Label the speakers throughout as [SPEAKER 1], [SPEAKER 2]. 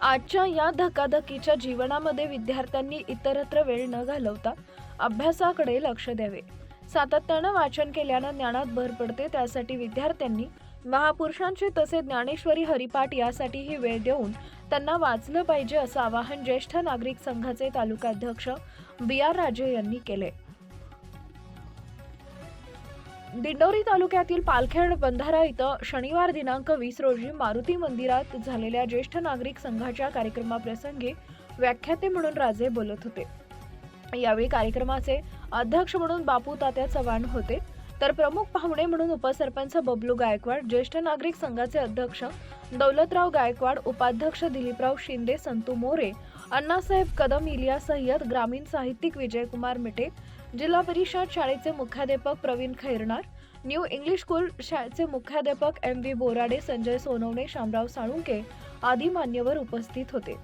[SPEAKER 1] आजच्या या धकाधकीच्या जीवनामध्ये विद्यार्थ्यांनी इतरत्र वेळ न घालवता अभ्यासाकडे लक्ष द्यावे. सातत्यानं वाचन केल्यानं ज्ञानात भर पडते त्यासाठी विद्यार्थ्यांनी महापुरुषांचे तसे ज्ञानेश्वरी हरिपाठ यासाठीही वेळ देऊन त्यांना वाचलं पाहिजे असं आवाहन ज्येष्ठ नागरिक संघाचे तालुकाध्यक्ष बी आर राजे यांनी केले दिंडोरी तालुक्यातील पालखेड बंधारा इथं शनिवार दिनांक वीस रोजी मारुती मंदिरात झालेल्या ज्येष्ठ नागरिक संघाच्या कार्यक्रमाप्रसंगी व्याख्याते म्हणून राजे बोलत होते. यावेळी कार्यक्रमाचे अध्यक्ष म्हणून बापू तात्या चव्हाण होते. तर प्रमुख पाहुणे म्हणून उपसरपंच बबलू गायकवाड ज्येष्ठ नागरिक संघाचे अध्यक्ष दौलतराव गायकवाड उपाध्यक्ष दिलीपराव शिंदे संतू मोरे अण्णासाहेब कदम इलिया सय्यद ग्रामीण साहित्यिक विजयकुमार मिटे जिल्हा परिषद शाळेचे मुख्याध्यापक Pravin Khairnar new English school शाळेचे मुख्याध्यापक एम व्ही बोराडे संजय सोनवणे शामराव साळुंके आदी मान्यवर उपस्थित होते.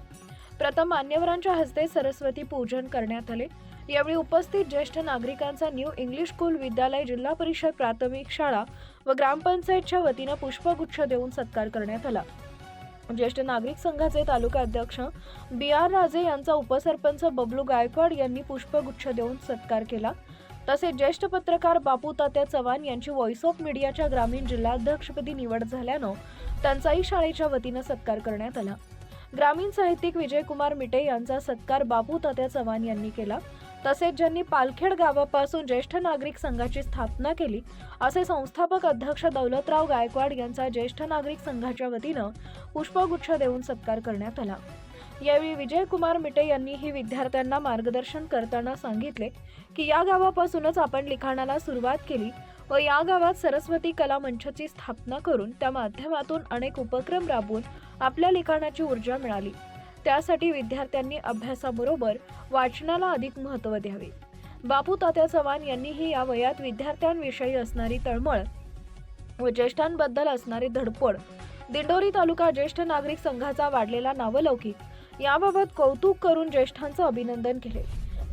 [SPEAKER 1] प्रथम मान्यवरांच्या हस्ते सरस्वती पूजन करण्यात आले. यावेळी उपस्थित ज्येष्ठ नागरिकांचा न्यू इंग्लिश स्कूल विद्यालय जिल्हा परिषद प्राथमिक शाळा व ग्रामपंचायतच्या वतीनं पुष्पगुच्छ देऊन सत्कार करण्यात आला. ज्येष्ठ नागरिक संघाचे तालुका अध्यक्ष बी आर राजे यांचा उपसरपंच बबलू गायकवाड यांनी पुष्पगुच्छ देऊन सत्कार केला. तसेच ज्येष्ठ पत्रकार बापू तात्या चव्हाण यांची व्हॉइस ऑफ मीडियाच्या ग्रामीण जिल्हाध्यक्षपदी निवड झाल्यानं त्यांचाही शाळेच्या वतीनं सत्कार करण्यात आला. ग्रामीण साहित्यिक विजयकुमार मिटे यांचा सत्कार बापू तात्या चव्हाण यांनी केला. तसेच ज्यांनी पालखेड गावापासून ज्येष्ठ नागरिक संघाची स्थापना केली असे संस्थापक अध्यक्ष दौलतराव गायकवाड यांचा ज्येष्ठ नागरिक संघाच्या वतीनं पुष्पगुच्छ देऊन सत्कार करण्यात आला. यावेळी विजयकुमार मिटे यांनीही विद्यार्थ्यांना मार्गदर्शन करताना सांगितले की या गावापासूनच आपण लिखाणाला सुरुवात केली व या गावात सरस्वती कला मंचची स्थापना करून त्या माध्यमातून अनेक उपक्रम राबवून आपल्या लिखाणाची ऊर्जा मिळाली. त्यासाठी विद्यार्थ्यांनी अभ्यासाबरोबर वाचनाला अधिक महत्त्व द्यावे. बापू तात्या चव्हाण यांनीही या वयात विद्यार्थ्यांविषयी असणारी तळमळ व ज्येष्ठांबद्दल असणारी धडपड दिंडोरी तालुका ज्येष्ठ नागरिक संघाचा वाढलेला नावलौकिक याबाबत कौतुक करून ज्येष्ठांचं अभिनंदन केले.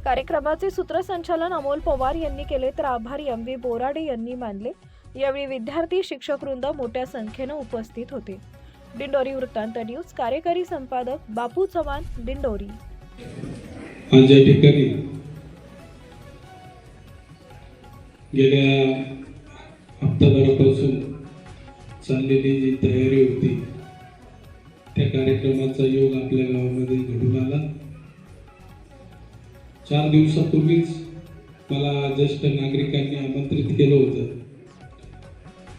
[SPEAKER 1] कार्यक्रमाचे सूत्रसंचालन अमोल पवार यांनी केले तर आभार एम व्ही बोराडे यांनी मानले. यावेळी विद्यार्थी शिक्षक वृंद मोठ्या संख्येनं उपस्थित होते. दिंडोरी वृत्तांत न्यूज कार्यकारी संपादक बापू चव्हाण दिंडोरी.
[SPEAKER 2] आज या ठिकाणी गेल्या हप्ताभरापासून चाललेली जी तयारी होती त्या कार्यक्रमाचा योग आपल्या गावामध्ये घडून आला. चार दिवसापूर्वीच मला ज्येष्ठ नागरिकांनी आमंत्रित केलं होतं.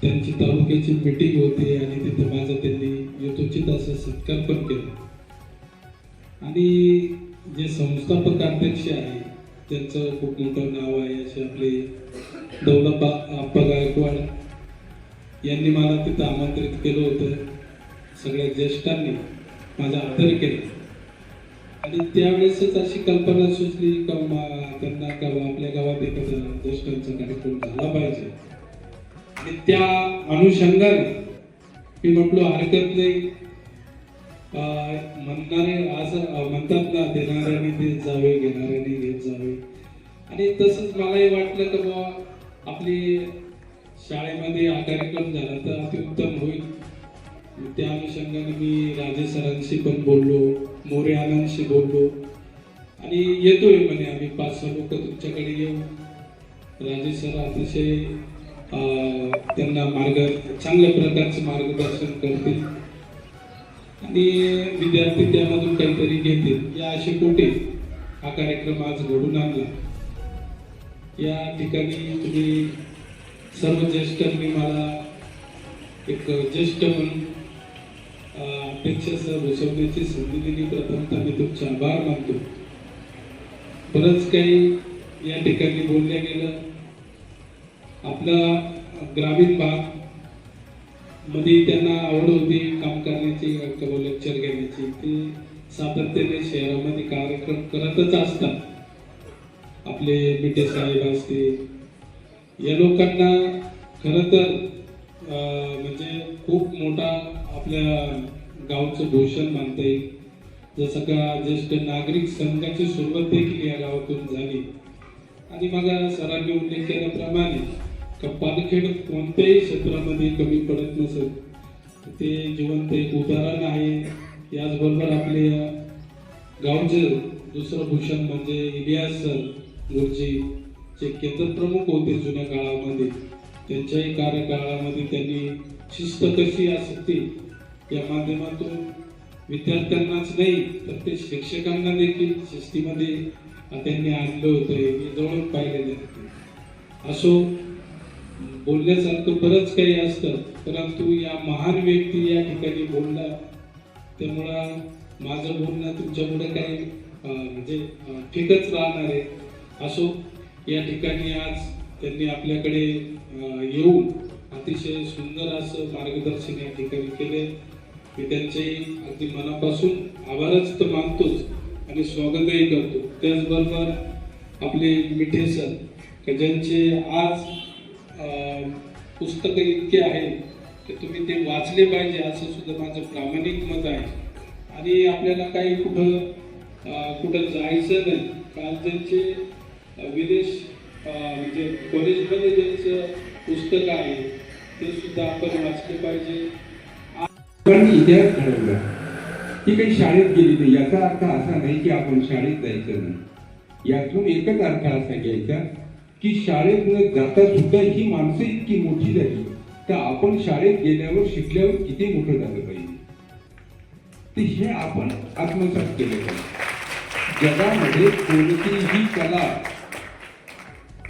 [SPEAKER 2] त्यांची तालुक्याची मिटिंग होती आणि तिथं माझा ते आपली जे संस्थापक अध्यक्ष आहे त्यांचं खूप मोठं नाव आहे असे आपले दौलत आप्पा गायकवाड यांनी मला तिथं आमंत्रित केलं होतं. सगळ्या ज्येष्ठांनी माझा आदर केला. आणि त्यावेळेसच अशी कल्पना सुचली का त्यांना का आपल्या गावात एखादा ज्येष्ठांचा कार्यक्रम झाला पाहिजे. आणि त्या अनुषंगाने मी म्हटलो हरकत नाही. म्हणणारे आज म्हणतात ना देणाऱ्याने देत जावे घेणाऱ्याने घेत जावे. आणि तसंच मलाही वाटलं की बाबा आपली शाळेमध्ये हा कार्यक्रम झाला तर अतिउत्तम होईल. त्या अनुषंगाने मी राजे सरांशी पण बोललो मोरे आनंदशी बोललो. आणि येतोय म्हणे आम्ही पाच सहा लोक तुमच्याकडे येऊ राजे सर अतिशय त्यांना मार्ग चांगल्या प्रकारचं मार्गदर्शन करतील. आणि विद्यार्थी त्यामधून काहीतरी घेतील. या असे कोटे हा कार्यक्रम आज घडून आणला. या ठिकाणी तुम्ही सर्व ज्येष्ठांनी मला एक ज्येष्ठ म्हणून अं, बसवण्याची संधी दिली. प्रथमतः मी तुमचे आभार मानतो. बरंच काही या ठिकाणी बोलल्या गेलं. आपला ग्रामीण भाग मध्ये त्यांना आवड होती काम करण्याची किंवा लेक्चर घेण्याची. ते सातत्याने शहरामध्ये कार्यक्रम करतच असतात. आपले बिटे साहेब असतील. या लोकांना खरं तर म्हणजे खूप मोठा आपल्या गावचं भूषण मानता येईल. जसं का ज्येष्ठ नागरिक संघाची सुरुवात देखील या गावातून झाली. आणि मग सरांनी उल्लेख केल्याप्रमाणे का पालखेड कोणत्याही क्षेत्रामध्ये कमी पडत नसेल ते जिवंत एक उदाहरण आहे. याचबरोबर आपले या गावचे दुसरं भूषण म्हणजे इलियास सर गुरुजी जे केंद्र प्रमुख होते जुन्या काळामध्ये. त्यांच्याही कार्यकाळामध्ये त्यांनी शिस्त कशी असते या माध्यमातून विद्यार्थ्यांनाच नाही तर ते शिक्षकांना देखील शिस्तीमध्ये त्यांनी आणलं होतं. हे मी जवळून पाहिलेलं असो बोलण्यासारखं बरंच काही असतं परंतु या महान व्यक्ती या ठिकाणी बोलला. त्यामुळं माझं बोलणं तुमच्यापुढे काही म्हणजे ठीकच राहणार आहे. असो या ठिकाणी आज त्यांनी आपल्याकडे येऊन अतिशय सुंदर असं मार्गदर्शन या ठिकाणी केले. मी त्यांचेही अगदी मनापासून आभारच तर मानतोच आणि स्वागतही करतो. त्याचबरोबर आपले मिठे सर ज्यांचे आज पुस्तकं इतके आहेत की तुम्ही ते वाचले पाहिजे असं सुद्धा माझं प्रामाणिक मत आहे. आणि आपल्याला काही कुठं कुठं जायचं नाही. कारण ज्यांचे विदेश म्हणजे कॉलेजमध्ये ज्यांचं पुस्तक आहे ते सुद्धा आपण वाचले पाहिजे.
[SPEAKER 3] पण इतिहास घडवला ती काही शाळेत गेली नाही याचा अर्थ असा नाही की आपण शाळेत जायचं नाही. यातून एकच अर्थ असा घ्यायचा की शाळेत न जाता सुद्धा ही माणसं इतकी मोठी झाली. तर आपण शाळेत गेल्यावर शिकल्यावर किती मोठं झालं पाहिजे? ते हे आपण आत्मसात केलं पाहिजे. जगामध्ये कोणतीही कला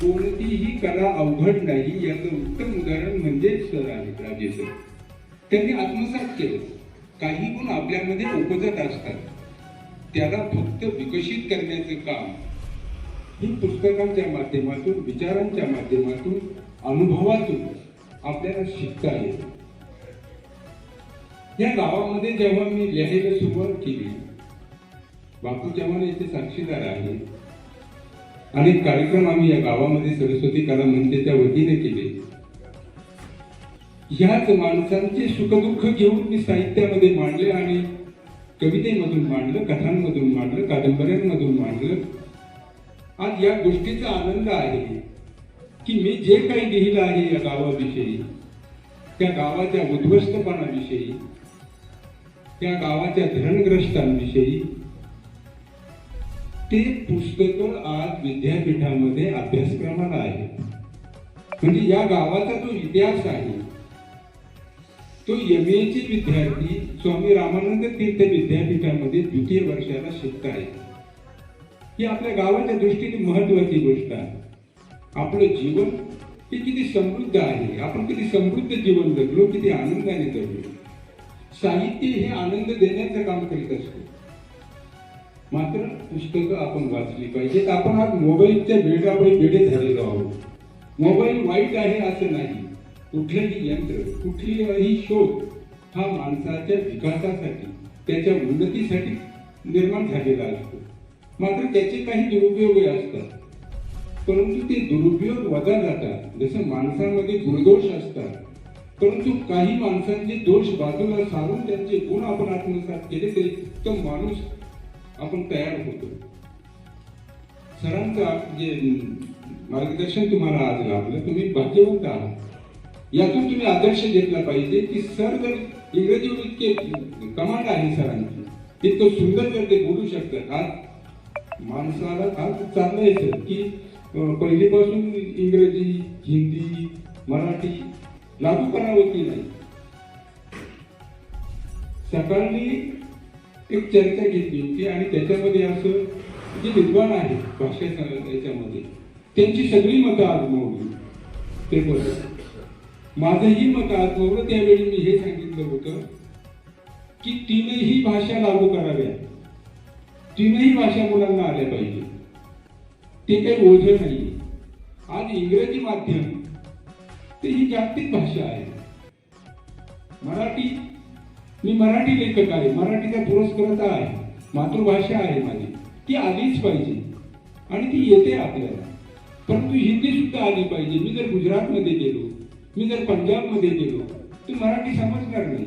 [SPEAKER 3] कोणतीही कला अवघड नाही याचं उत्तम उदाहरण म्हणजे सर आहेत राजे सर. त्यांनी आत्मसात केलं. काही गुण आपल्यामध्ये उपजत असतात. त्याला फक्त विकसित करण्याचं काम ही पुस्तकांच्या माध्यमातून विचारांच्या माध्यमातून अनुभवातून आपल्याला शिकता येतं या गावामध्ये जेव्हा मी लिहायला सुरुवात केली बापू चव्हाण याचे साक्षीदार आहे अनेक कार्यक्रम आम्ही या गावामध्ये सरस्वती कला मंचच्या वतीने केले. ह्याच माणसांचे सुखदुःख घेऊन मी साहित्यामध्ये मांडले आणि कवितेमधून मांडलं कथांमधून मांडलं कादंबऱ्यांमधून मांडलं. आज या गोष्टीचा आनंद आहे की मी जे काही लिहिलं आहे या गावाविषयी त्या गावाच्या उद्ध्वस्तपणाविषयी त्या गावाच्या धरणग्रस्तांविषयी ते पुस्तक आज विद्यापीठामध्ये अभ्यासक्रमाला आहे म्हणजे या गावाचा जो इतिहास आहे तो एम चे विद्यार्थी स्वामी रामानंद तीर्थ विद्यापीठामध्ये द्वितीय वर्षाला शिकत आहे ही आपल्या गावाच्या दृष्टीने महत्वाची गोष्ट आहे. आपलं जीवन हे किती समृद्ध आहे. आपण किती समृद्ध जीवन जगलो किती आनंदाने जगलो. साहित्य हे आनंद देण्याचं काम करीत असतो. मात्र पुस्तकं आपण वाचली पाहिजेत. आपण आज मोबाईलच्या वेगामुळे वेडे झालेलो आहोत. मोबाईल वाईट आहे असं नाही. कुठलंही यंत्र कुठलीही शोध हा माणसाच्या विकासासाठी त्याच्या उन्नतीसाठी निर्माण झालेला असतो. मात्र त्याचे काही दुरुपयोगही असतात. परंतु ते दुरुपयोग वजा जातात. जसं माणसामध्ये गुणदोष असतात. परंतु काही माणसांचे दोष बाजूला सारून त्यांचे गुण आपण आत्मसात केले तरी तो माणूस आपण तयार होतो. सरांचं जे मार्गदर्शन तुम्हाला आज लाभलं तुम्ही भाग्यवंत आहात. यातून तुम्ही आदर्श घेतला पाहिजे की सर जर इंग्रजी इतके कमांड आहे सरांची इतकं सुंदर जर ते बोलू शकतात आज माणसाला आज चाललंय सर की पहिलीपासून इंग्रजी हिंदी मराठी लागू करावं की नाही. सकाळी एक चर्चा घेतली होती आणि त्याच्यामध्ये असं जे विद्वान आहेत भाषा याच्यामध्ये त्यांची सगळी मतं आजमावली. ते बरं माझंही मत आजमावलं त्यावेळी मी हे सांगितलं होतं की तीनही भाषा लागू कराव्या तीनही भाषा मुलांना आल्या पाहिजे. ते काही ओझं नाही आज इंग्रजी माध्यम ते ही जागतिक भाषा आहे. मराठी मी मराठी लेखक आहे. मराठीचा पुरस्कर्ता आहे. मातृभाषा आहे माझी. ती आलीच पाहिजे. आणि ती येते आपल्याला. परंतु हिंदी सुद्धा आली पाहिजे. मी जर गुजरातमध्ये गेलो मी जर पंजाबमध्ये गेलो तर मराठी समजणार नाही.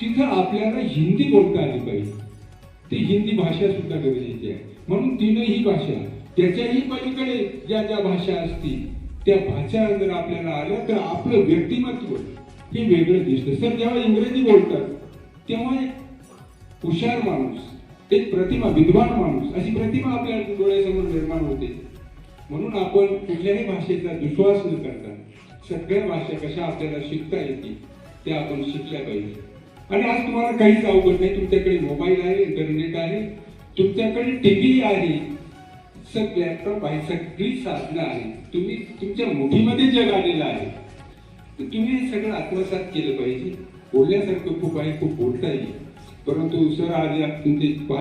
[SPEAKER 3] तिथं आपल्याला हिंदी बोलता आली पाहिजे. ती हिंदी भाषा सुद्धा गरजेची आहे. म्हणून तीनही भाषा त्याच्याही पलीकडे ज्या ज्या भाषा असतील त्या भाषा जर आपल्याला आल्या तर आपलं व्यक्तिमत्व हे वेगळं दिसतं. सर जेव्हा इंग्रजी बोलतात तेव्हा एक हुशार माणूस एक प्रतिमा विद्वान माणूस अशी प्रतिमा आपल्या डोळ्यासमोर निर्माण होते. म्हणून आपण कुठल्याही भाषेचा दुश्वास न करता सगळ्या भाषा कशा आपल्याला शिकता येतील त्या आपण शिकल्या पाहिजे. आणि आज तुम्हाला काहीच अवघड नाही. तुमच्याकडे मोबाईल आहे इंटरनेट आहे तुमच्याकडे टीव्ही आहे. सग लॅपटॉप आहे. सगळी साधनं आहे तुम्ही तुमच्या मुठीमध्ये जग आलेलं आहे. तर तुम्ही हे सगळं आत्मसात केलं पाहिजे. बोलण्यासारखं खूप आहे खूप बोलता येईल. परंतु सर आज तुमचे